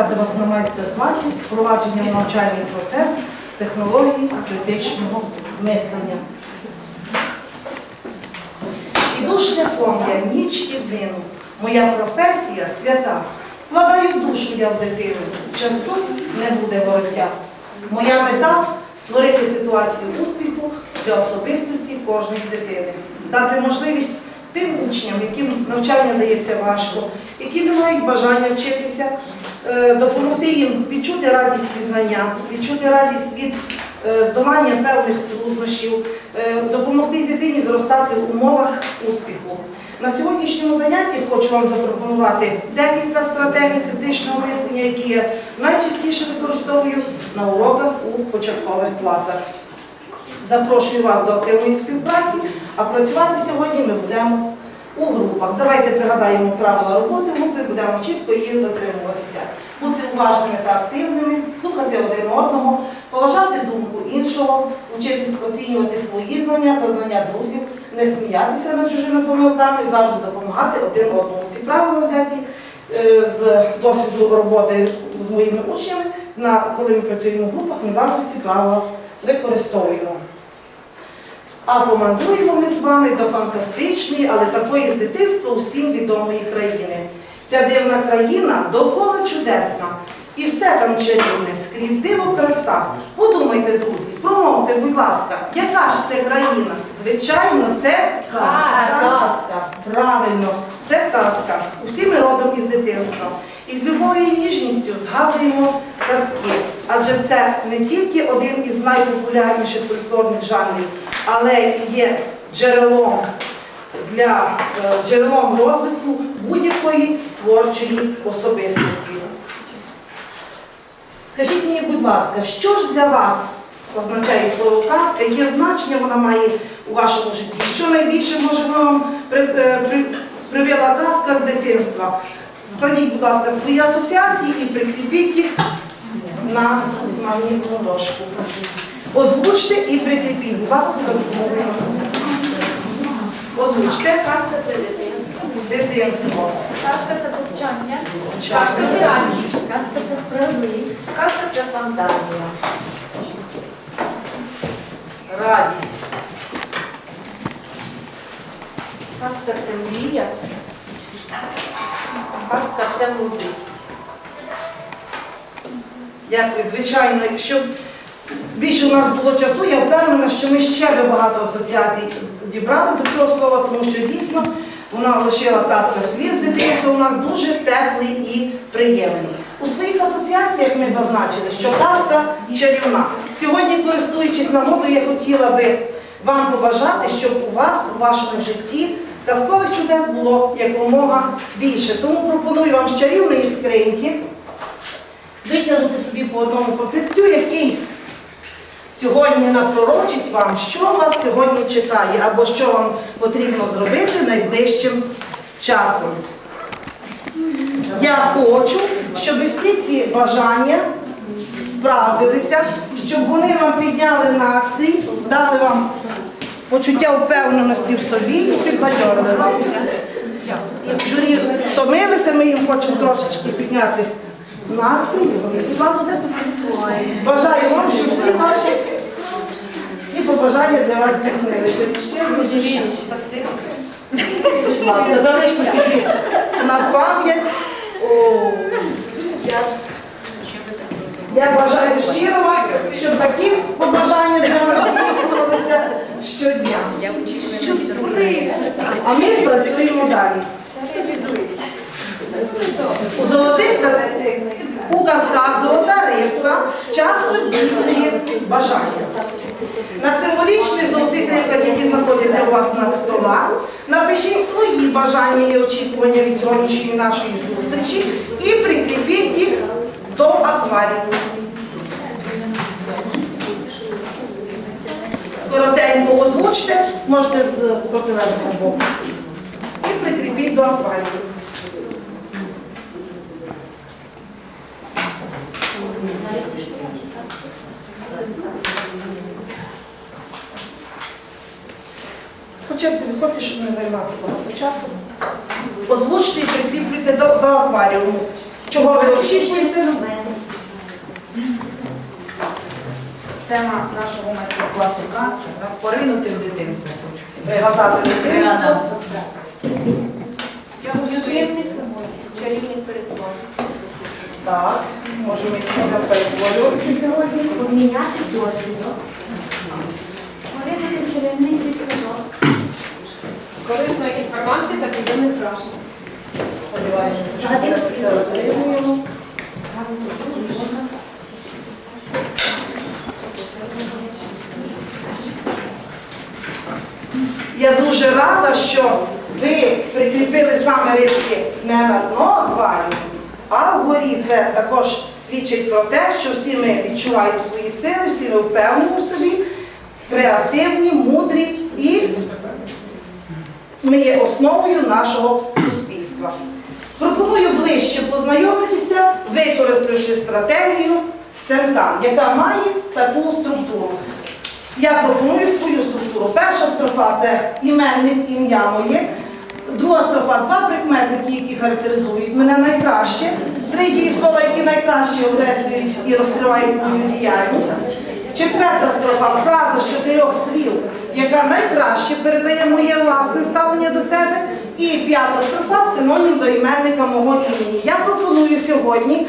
Рада вітати вас на майстер-класі з впровадженням в навчальний процес технології критичного мислення. Іду шляхом я ніч і днину. Моя професія свята. Вкладаю душу я в дитину. Часу не буде вороття. Моя мета створити ситуацію успіху для особистості кожної дитини, дати можливість тим учням, яким навчання дається важко, які не мають бажання вчитися, допомогти їм відчути радість пізнання, відчути радість від е, здолання певних труднощів, е, допомогти дитині зростати в умовах успіху. На сьогоднішньому занятті хочу вам запропонувати декілька стратегій критичного мислення, які я найчастіше використовую на уроках у початкових класах. Запрошую вас до активної співпраці, а працювати сьогодні ми будемо у групах. Давайте пригадаємо правила роботи в групі, будемо чітко їх дотримуватися. Бути уважними та активними, слухати один одного, поважати думку іншого, вчитись оцінювати свої знання та знання друзів, не сміятися над чужими помилками, завжди допомагати один одному. Ці правила взяті е, з досвіду роботи з моїми учнями. На, коли ми працюємо в групах, ми завжди ці правила використовуємо. А помандруємо ми з вами до фантастичної, але такої з дитинства усім відомої країни. Ця дивна країна довкола чудесна. І все там чарівне, скрізь диво краса. Подумайте, друзі, промовте, будь ласка, яка ж це країна? Звичайно, це казка. Правильно, це казка. Усі ми родом із дитинства. І з любов'ю і ніжністю згадуємо казки. Адже це не тільки один із найпопулярніших фольклорних жанрів, але і є джерелом для е, джерелом розвитку будь-якої творчої особистості. Скажіть мені, будь ласка, що ж для вас означає слово казка, яке значення вона має у вашому житті? Що найбільше може вам е, при- привела казка з дитинства? Складіть, будь ласка, свої асоціації і прикріпіть їх на магнітну дошку. Озвучте і прикріпіть, будь ласка, до допомоги. Озвучте Казка це дитинство. Дитинство. Казка це повчання. Казка це радість. Казка це справедливість. Казка це фантазія. Радість. Казка це мрія. Казка це мудрість. Дякую. Звичайно, якщо більше у нас було часу, я впевнена, що ми ще би багато асоціацій дібрали до цього слова, тому що дійсно вона лишила казка сліз дитинства у нас дуже теплий і приємний. У своїх асоціаціях ми зазначили, що казка чарівна. Сьогодні, користуючись нагодою, я хотіла би вам побажати, щоб у вас у вашому житті казкових чудес було якомога більше. Тому пропоную вам з чарівної скриньки витягнути собі по одному папірцю, який сьогодні напророчить вам, що вас сьогодні чекає, або що вам потрібно зробити найближчим часом. Я хочу, щоб всі ці бажання справдилися, щоб вони вам підняли настрій, дали вам почуття впевненості в собі і підбадьорили вас. І журі втомилися, ми їм хочемо трошечки підняти настрій. Будь ласка, бажаю вам, щоб всі для вас здійснилися. Будь ласка, залиште собі на пам'ять. О, Я бажаю щиро, щоб такі побажання для вас здійснювалися щодня. А ми працюємо далі. У золотих у казках золота рибка часто здійснює бажання. На символічних золотих рибках, які знаходяться у вас на столах, напишіть свої бажання і очікування від сьогоднішньої нашої зустрічі і прикріпіть їх до акваріуму. Коротенько озвучте, можете з протилежного боку. І прикріпіть до акваріуму. По черзі виходьте, щоб не займати багато часу. Озвучте і прикріплюйте до, до акваріуму. Чого ви очікуєте? Тема нашого майстер-класу казки да, поринути в дитинство хочу. Пригадати дитинство. Чарівник емоцій, чарівник перетворень. Так, можемо йти перетворюватися сьогодні. Поміняти досвід. Корисної інформації та приємних вражень. Світло. Я дуже рада, що ви прикріпили саме рибки не на дно акваріуму, а вгорі це також свідчить про те, що всі ми відчуваємо свої сили, всі ми впевнені в собі, креативні, мудрі і ми є основою нашого суспільства. Пропоную ближче познайомитися, використавши стратегію Сенкан, яка має таку структуру. Я пропоную свою структуру. Перша строфа це іменник, ім'я моє. Друга строфа два прикметники, які характеризують мене найкраще. Три дієслова, які найкраще окреслюють і розкривають мою діяльність. Четверта строфа фраза з чотирьох слів, яка найкраще передає моє власне ставлення до себе. І п'ята строфа синонім до іменника мого імені. Я пропоную сьогодні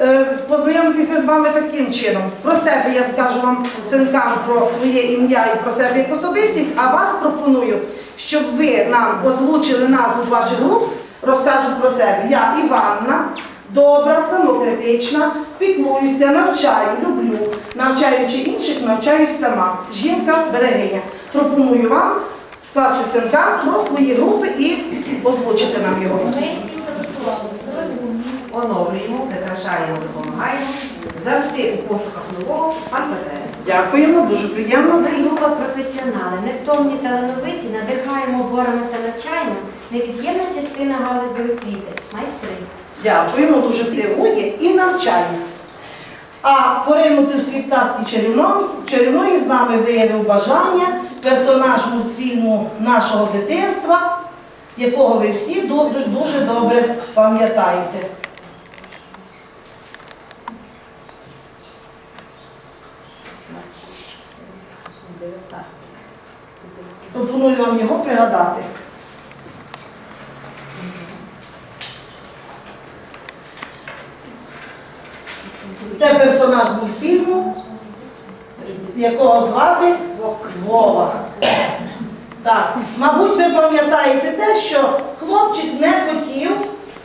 е, познайомитися з вами таким чином. Про себе я скажу вам синкан про своє ім'я і про себе як особистість, а вас пропоную, щоб ви нам озвучили назву ваших груп, розкажу про себе. Я Іванна, добра, самокритична, піклуюся, навчаю, люблю, навчаючи інших, навчаюсь сама. Жінка берегиня. Пропоную вам скласти синкан про свої групи і озвучити нам його. Оновлюємо, прикрашаємо, допомагаємо, завжди у пошуках нового фантазеру. Дякуємо, дуже приємно. Ми група професіонали, невтомні талановиті, надихаємо, боремося, навчаємо. Невід'ємна частина галузі освіти. Майстри. Дякуємо, дуже дивує і навчає. А поринути в світ казки чарівної, чарівної з нами виявив бажання персонаж мультфільму нашого дитинства, якого ви всі дуже, дуже добре пам'ятаєте. Пропоную вам його пригадати. Це персонаж мультфільму, якого звати Вова. Так, мабуть, ви пам'ятаєте те, що хлопчик не хотів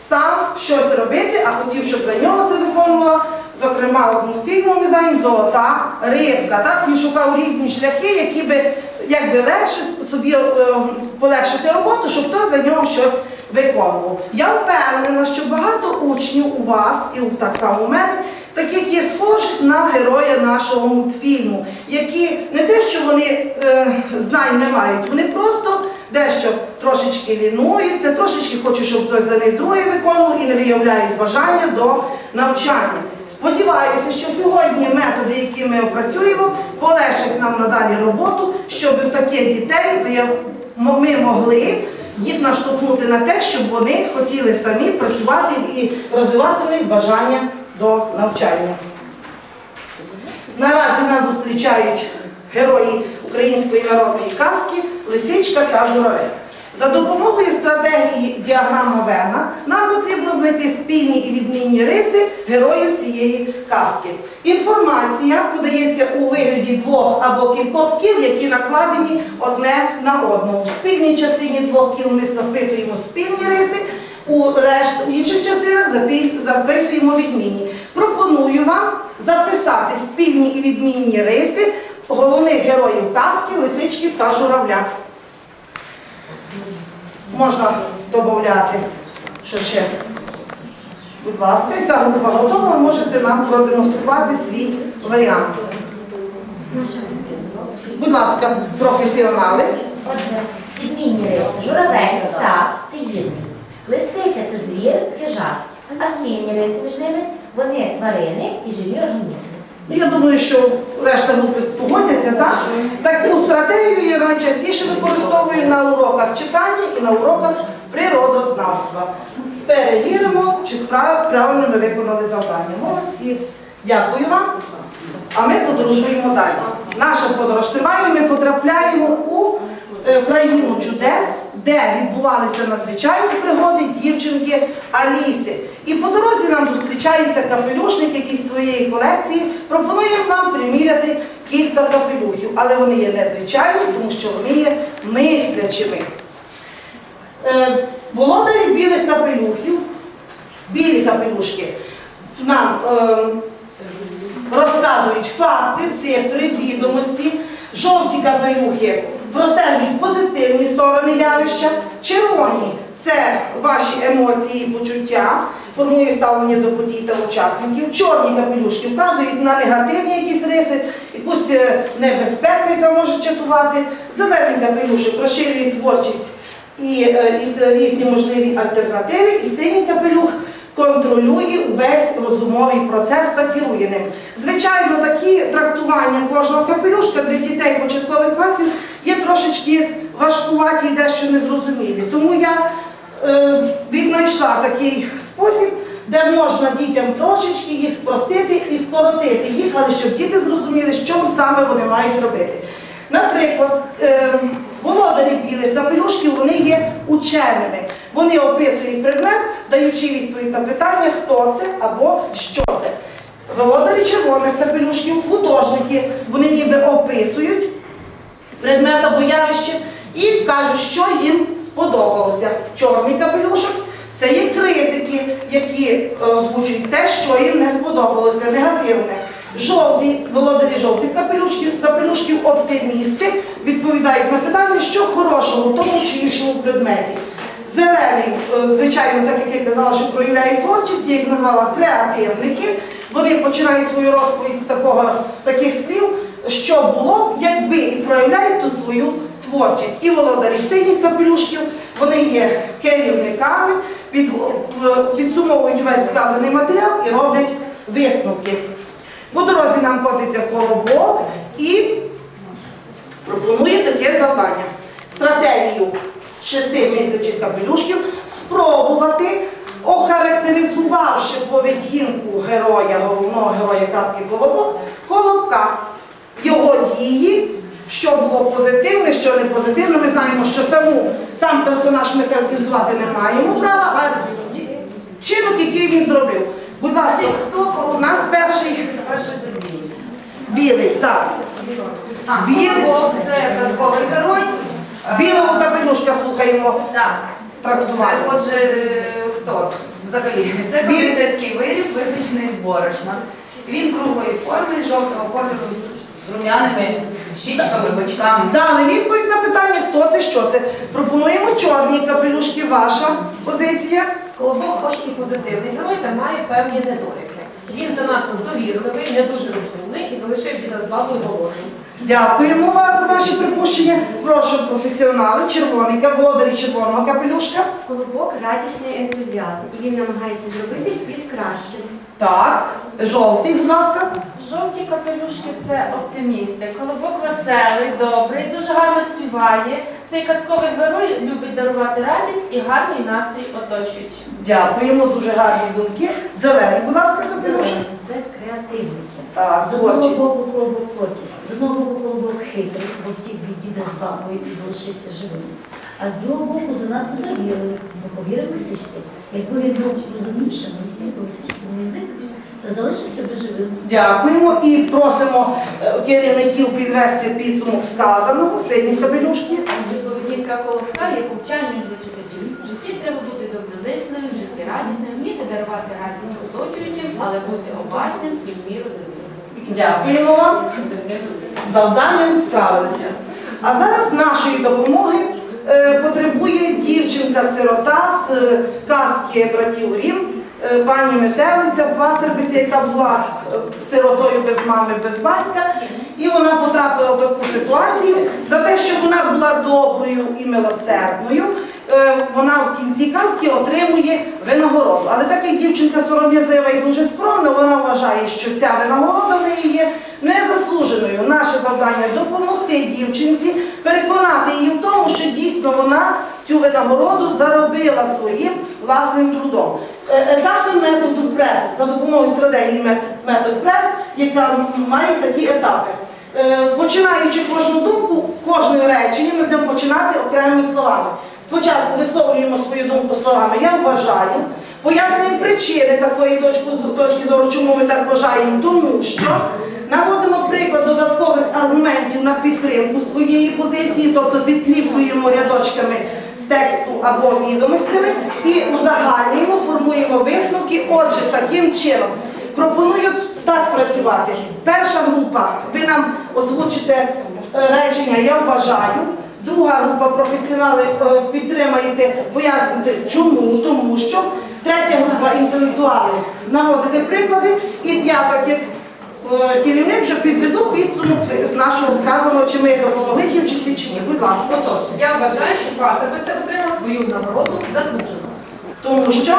сам щось робити, а хотів, щоб за нього це виконувала. Зокрема, з мультфільму ми знаємо золота рибка. Так? Він шукав різні шляхи, які би якби легше собі е, полегшити роботу, щоб хтось за нього щось виконував. Я впевнена, що багато учнів у вас і так само у мене таких є схожих на героя нашого мультфільму, які не те, що вони е, знань не мають, вони просто дещо трошечки лінуються, трошечки хочуть, щоб хтось за них другий виконував і не виявляють бажання до навчання. Сподіваюся, що сьогодні методи, які ми опрацюємо, полегшать нам надалі роботу, щоб таких дітей ми могли їх наштовхнути на те, щоб вони хотіли самі працювати і розвивати в них бажання до навчання. Наразі нас зустрічають герої української народної казки Лисичка та Журавель. За допомогою стратегії діаграма Вена нам потрібно знайти спільні і відмінні риси героїв цієї казки. Інформація подається у вигляді двох або кількох кіл, які накладені одне на одного. В спільній частині двох кіл ми записуємо спільні риси, у решт інших частинах записуємо відмінні. Пропоную вам записати спільні і відмінні риси головних героїв казки, лисички та журавля. Можна додати, ще. Будь ласка, яка група готова, можете нам продемонструвати свій варіант. Будь ласка, професіонали. Отже, відмінні риси. Журавель, птах, всеїдний. Лисиця це звір, хижак. А спільні риси між ними вони тварини і живі організми. Ну, Я думаю, що решта групи погодяться, так? Таку стратегію я найчастіше використовую на уроках читання і на уроках природознавства. перевіримо, чи правильно ми виконали завдання. Молодці. Дякую вам. А ми подорожуємо далі. Наша подорож триває, ми потрапляємо у е, країну чудес, де відбувалися надзвичайні пригоди дівчинки Аліси. І по дорозі нам зустрічається капелюшник, який з своєї колекції пропонує нам приміряти кілька капелюхів, але вони є незвичайні, тому що вони є мислячими. Е, Володарі білих капелюхів, білі капелюшки нам е, розказують факти, цифри, відомості, жовті капелюхи простежують позитивні сторони явища, червоні це ваші емоції і почуття, формує ставлення до подій та учасників, чорні капелюшки вказують на негативні якісь риси, якусь е, небезпеку, яка може чатувати, зелений капелюшок розширює творчість і, е, і різні можливі альтернативи, і синій капелюх контролює весь розумовий процес та керує ним. Звичайно, такі трактування кожного капелюшка для дітей початкових класів є трошечки важкуваті і дещо незрозумілі. Тому я е, віднайшла такий спосіб, де можна дітям трошечки їх спростити і скоротити їх, але щоб діти зрозуміли, що саме вони мають робити. Наприклад, е, володарі білих капелюшків вони є ученими. Вони описують предмет, даючи відповідь на питання, хто це або що це. Володарі червоних капелюшків, художники, вони ніби описують предмет або явище і кажуть, що їм сподобалося. Чорний капелюшок це є критики, які е, озвучують те, що їм не сподобалося, негативне. Жовті, володарі жовтих капелюшків, капелюшків оптимісти відповідають на питання, що хорошого в тому чи іншому предметі. Зелений, е, звичайно, так як я казала, що проявляє творчість, я їх назвала креативники. Вони починають свою розповідь з, такого, з таких слів, що було, якби і проявляють ту свою творчість. І володарі синіх капелюшків, вони є керівниками, під, е, підсумовують весь сказаний матеріал і роблять висновки. По дорозі нам котиться колобок і пропонує таке завдання. Стратегію з шести місячих капелюшків спробувати, охарактеризувавши поведінку героя, головного героя казки Колобок, Колобка, його дії, що було позитивне, що не позитивне. Ми знаємо, що саму, сам персонаж ми характеризувати не маємо права, а чинок, який він зробив. Будь ласка, у нас перший білий. так. Білий. Це казковий герой. Білого капелюшка слухаємо. Так. Трактування. Отже, е, хто взагалі? Це кондитерський виріб, випічений з борошна. Він круглої форми, жовтого кольору з рум'яними щічками, бочками. Дали відповідь на питання, хто це, що це. Пропонуємо чорні капелюшки, ваша позиція. Колобок хоч і позитивний герой, та має певні недоліки. Він занадто довірливий, не дуже розумний і залишив діда з бабою голодним. Дякуємо вас за ваші припущення. Прошу професіонали, червоний ка- володарі червоного капелюшка. Колобок радісний ентузіазм, і він намагається зробити світ кращим. Так, Жовтий, будь ласка. Жовті капелюшки це оптимісти. Колобок веселий, добрий, дуже гарно співає. Цей казковий герой любить дарувати радість і гарний настрій оточуючим. Дякуємо, дуже гарні думки. Зелений, будь ласка. Зелені це креативники. Так, З одного творчість. боку колобок творчість, з одного боку колобок хитрий, бо втік від діда з бабою і залишився живим. А з другого боку занадто довірливий, бо повірив лисичці. Якби він був розумнішим, не сліпив лисичці язик, то залишився би живим. Дякуємо і просимо е, керівників підвести підсумок сказаного, синій капелюшки. Адже поведінка колобка є повчальною для читачів. В житті треба бути доброзичливим, життєрадісним, вміти дарувати радість оточуючим, але бути обачним і в міру довірливим. Дякуємо вам. Завданням справилися. А зараз нашої допомоги потребує дівчинка-сирота з е, казки братів Рім, е, пані Метелиця, пасербиця, яка була е, сиротою без мами, без батька. І вона потрапила в таку ситуацію за те, що вона була доброю і милосердною. е, Вона в кінці казки отримує винагороду. Але так як дівчинка сором'язлива і дуже скромна, вона вважає, що ця винагорода в неї є незаслуженою. Наше завдання допомогти дівчинці, переконати її в тому, дійсно вона цю винагороду заробила своїм власним трудом. Е, Етапи методу прес за допомогою стратегії метод прес, яка має такі етапи. Е, Починаючи кожну думку, кожне речення ми будемо починати окремими словами. Спочатку висловлюємо свою думку словами Я вважаю, пояснюємо причини такої точки зору, чому ми так вважаємо, тому що наводимо приклад додаткових аргументів на підтримку своєї позиції, тобто підкріплюємо рядочками з тексту або відомостями і узагальнюємо, формуємо висновки. Отже, таким чином пропоную так працювати. Перша група, ви нам озвучите е, речення Я вважаю. Друга група професіонали е, підтримаєте, поясните чому, тому що. Третя група інтелектуали наводите приклади. І я, так як керівник, вже підведу підсумок нашого сказаного, чи ми допомогли дівчинці чи ні. Будь ласка. Отож, я вважаю, що Пасербиця отримала свою нагороду заслужено. Тому що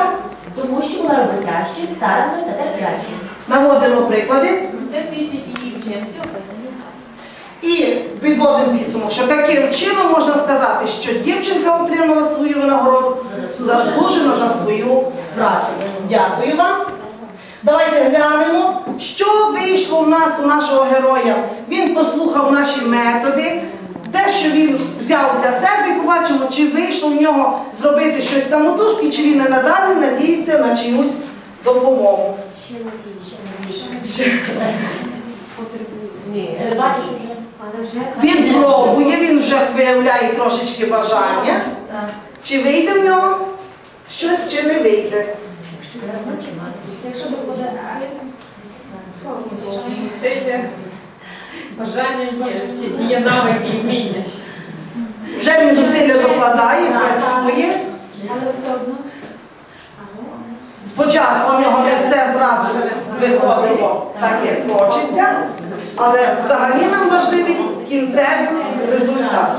Тому що була роботящою, старанною та терплячою. наводимо приклади. Це свідчить її вчинки, описані. І підводимо підсумок, що таким чином можна сказати, що дівчинка отримала свою нагороду заслужено за свою працю. Дякую вам. Давайте глянемо, вийшло у нашого героя. Він послухав наші методи, те, що він взяв для себе, і побачимо, чи вийшло в нього зробити щось самотужки, чи він і надалі надіється на чиюсь допомогу. Ще бачиш вже Він пробує, він вже виявляє трошечки бажання. Чи вийде в нього щось, чи не вийде. Якщо докладати всі, все. Бажання є, чи, чи є навики і вміння ще. Вже він зусилля докладає, працює. але все одно. Спочатку у нього не все зразу виходило так, як хочеться, але взагалі нам важливий кінцевий результат.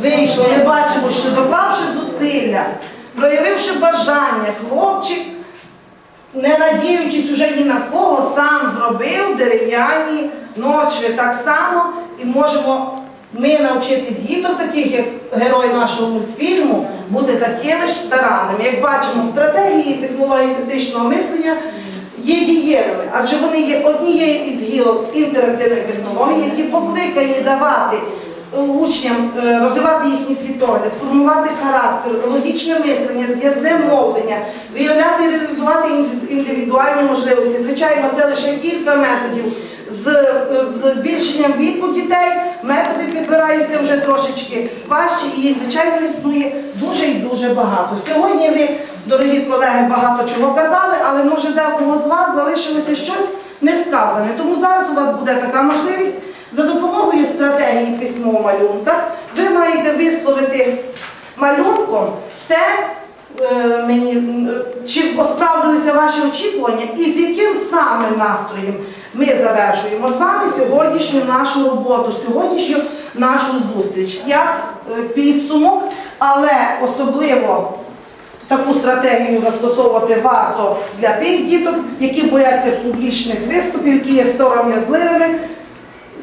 Вийшло, ми бачимо, що доклавши зусилля, проявивши бажання, хлопчик, не надіючись уже ні на кого, сам зробив дерев'яні ночви. Так само і можемо ми навчити діток, таких як герой нашого мультфільму, бути такими ж старанними. Як бачимо, стратегії технології критичного мислення є дієвими, адже вони є однією із гілок інтерактивних технологій, які покликані давати учням е, розвивати їхній світогляд, формувати характер, логічне мислення, зв'язне мовлення, виявляти і реалізувати індивідуальні можливості. Звичайно, це лише кілька методів. З, з збільшенням віку дітей методи підбираються вже трошечки важче і звичайно, існує дуже і дуже багато. Сьогодні ви, дорогі колеги, багато чого казали, але може декого з вас залишилося щось не сказане. Тому зараз у вас буде така можливість за допомогою стратегії письмо в малюнках. Ви маєте висловити малюнком те, е, мені, чи справдилися ваші очікування і з яким саме настроєм ми завершуємо з вами сьогоднішню нашу роботу, сьогоднішню нашу зустріч. Як е, підсумок, але особливо таку стратегію застосовувати варто для тих діток, які бояться публічних виступів, які є сором'язливими.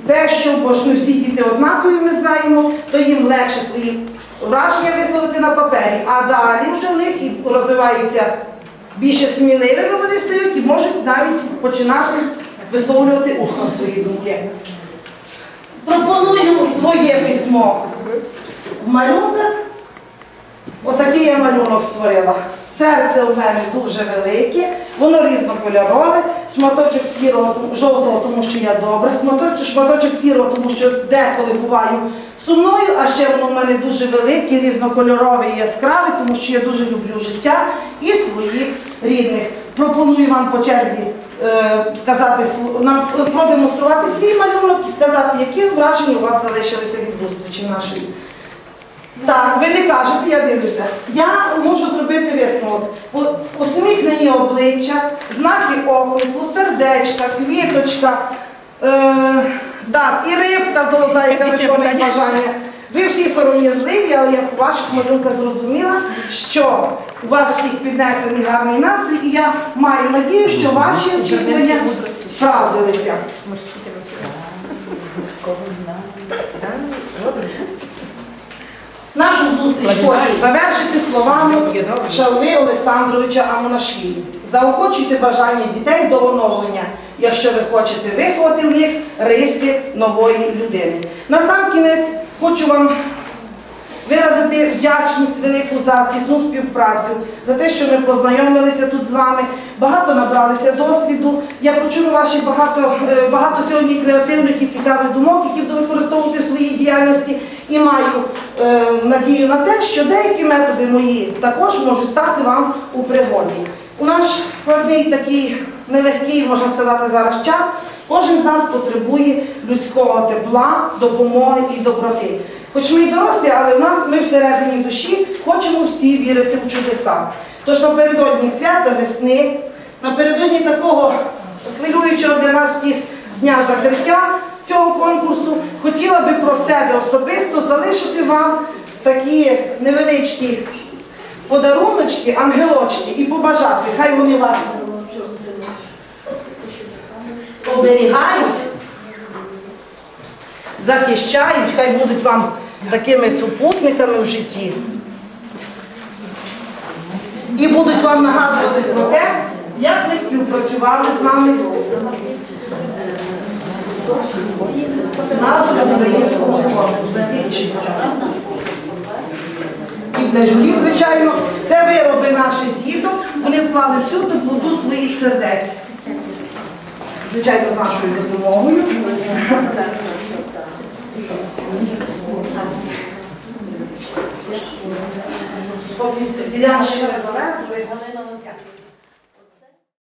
Дещо, бо ж не всі діти однакові, ми знаємо, то їм легше свої враження висловити на папері, а далі вже в них і розвиваються більше сміливими вони стають і можуть навіть починати висловлювати усно свої думки. Пропоную своє письмо в малюнках. Отакий я малюнок створила. Серце у мене дуже велике, воно різнокольорове, шматочок сірого, жовтого, тому що я добра, шматочок, шматочок сірого, тому що деколи буваю сумною, а ще воно в мене дуже велике, різнокольорове і яскраве, тому що я дуже люблю життя і своїх рідних. Пропоную вам по черзі е, сказати, нам продемонструвати свій малюнок і сказати, які враження у вас залишилися від зустрічі нашої. Так, ви не кажете, я дивлюся. Я можу зробити висновок. Усміхнені обличчя, знаки оклику, сердечка, квіточка, е, так, і рибка золота, яка виконує бажання. Ви всі сором'язливі, але я в ваших малюнках зрозуміла, що у вас всіх піднесений гарний настрій, і я маю надію, що ваші очікування справдилися. Нашу зустріч хочу завершити словами Шалви Олександровича Амонашвілі. Заохочуйте бажання дітей до оновлення, якщо ви хочете виховати в них риси нової людини. На сам кінець хочу вам виразити вдячність велику за тісну співпрацю, за те, що ми познайомилися тут з вами, багато набралися досвіду. Я почула ваші багато, е, багато сьогодні креативних і цікавих думок, які буду використовувати в своїй діяльності, і маю е, надію на те, що деякі методи мої також можуть стати вам у пригоді. У наш складний такий нелегкий, можна сказати, зараз час. Кожен з нас потребує людського тепла, допомоги і доброти. Хоч ми й дорослі, але в нас ми всередині душі хочемо всі вірити в чудеса. Тож напередодні свята весни, напередодні такого хвилюючого для нас всіх дня закриття цього конкурсу, хотіла би про себе особисто залишити вам такі невеличкі подаруночки, ангелочки і побажати, хай вони вас оберігають, захищають, хай будуть вам такими супутниками в житті. І будуть вам нагадувати про те, як ви співпрацювали з нами на українському конкурсі. І для журі, звичайно, це вироби наших діток, вони вклали всю теплоту своїх сердець. Звичайно, з нашою допомогою. Біля ще не завезли.